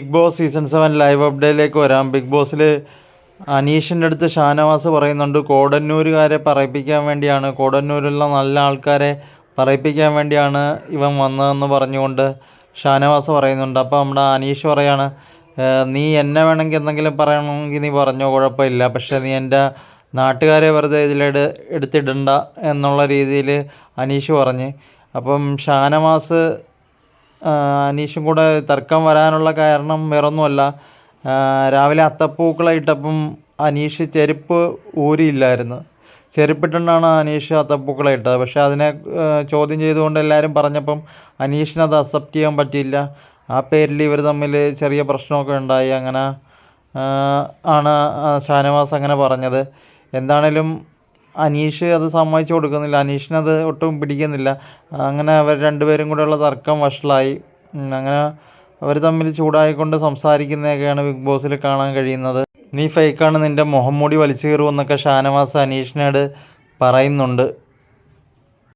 Bigg Boss season seven live അപ്ഡേറ്റിലേക്ക് വരാം. Big ബോസിൽ അനീഷിന്റെ അടുത്ത് ഷാനവാസ് പറയുന്നുണ്ട് കോടന്നൂരുകാരെ പറയിപ്പിക്കാൻ വേണ്ടിയാണ്. കോടന്നൂരുള്ള നല്ല ആൾക്കാരെ പറയിപ്പിക്കാൻ വേണ്ടിയാണ് ഇവൻ വന്നതെന്ന് പറഞ്ഞുകൊണ്ട് ഷാനവാസ് പറയുന്നുണ്ട്. അപ്പോൾ നമ്മുടെ അനീഷ് പറയാണ് നീ എന്നെ വേണമെങ്കിൽ എന്തെങ്കിലും പറയണമെങ്കിൽ നീ പറഞ്ഞോ കുഴപ്പമില്ല. പക്ഷേ നീ എന്റെ നാട്ടുകാരെ വെറുതെ ഇതിലെട് എടുത്തിടണ്ട എന്നുള്ള രീതിയിൽ അനീഷ് പറഞ്ഞ്. അപ്പം ഷാനവാസ് അനീഷും കൂടെ തർക്കം വരാനുള്ള കാരണം വേറൊന്നുമല്ല. രാവിലെ അത്തപ്പൂക്കളം ഇട്ടപ്പം അനീഷ് ചെരുപ്പ് ഊരിയില്ലായിരുന്നു. ചെരുപ്പിട്ടുകൊണ്ടാണ് അനീഷ് അത്തപ്പൂക്കളെ ഇട്ടത്. പക്ഷേ അതിനെ ചോദ്യം ചെയ്തുകൊണ്ട് എല്ലാവരും പറഞ്ഞപ്പം അനീഷിന് അത് അക്സെപ്റ്റ് ചെയ്യാൻ പറ്റിയില്ല. ആ പേരിൽ ഇവർ തമ്മിൽ ചെറിയ പ്രശ്നമൊക്കെ ഉണ്ടായി. അങ്ങനെ ആണ് ഷാനവാസ് അങ്ങനെ പറഞ്ഞത്. എന്താണേലും അനീഷ് അത് സമ്മതിച്ചു കൊടുക്കുന്നില്ല. അനീഷിനത് ഒട്ടും പിടിക്കുന്നില്ല. അങ്ങനെ അവർ രണ്ടുപേരും കൂടെയുള്ള തർക്കം വഷളായി. അങ്ങനെ അവർ തമ്മിൽ ചൂടായിക്കൊണ്ട് സംസാരിക്കുന്നതൊക്കെയാണ് ബിഗ് ബോസിൽ കാണാൻ കഴിയുന്നത്. നീ ഫേക്കാണ് നിന്റെ മുഖം മൂടി വലിച്ചു കയറുമെന്നൊക്കെ ഷാനവാസ് അനീഷിനോട് പറയുന്നുണ്ട്.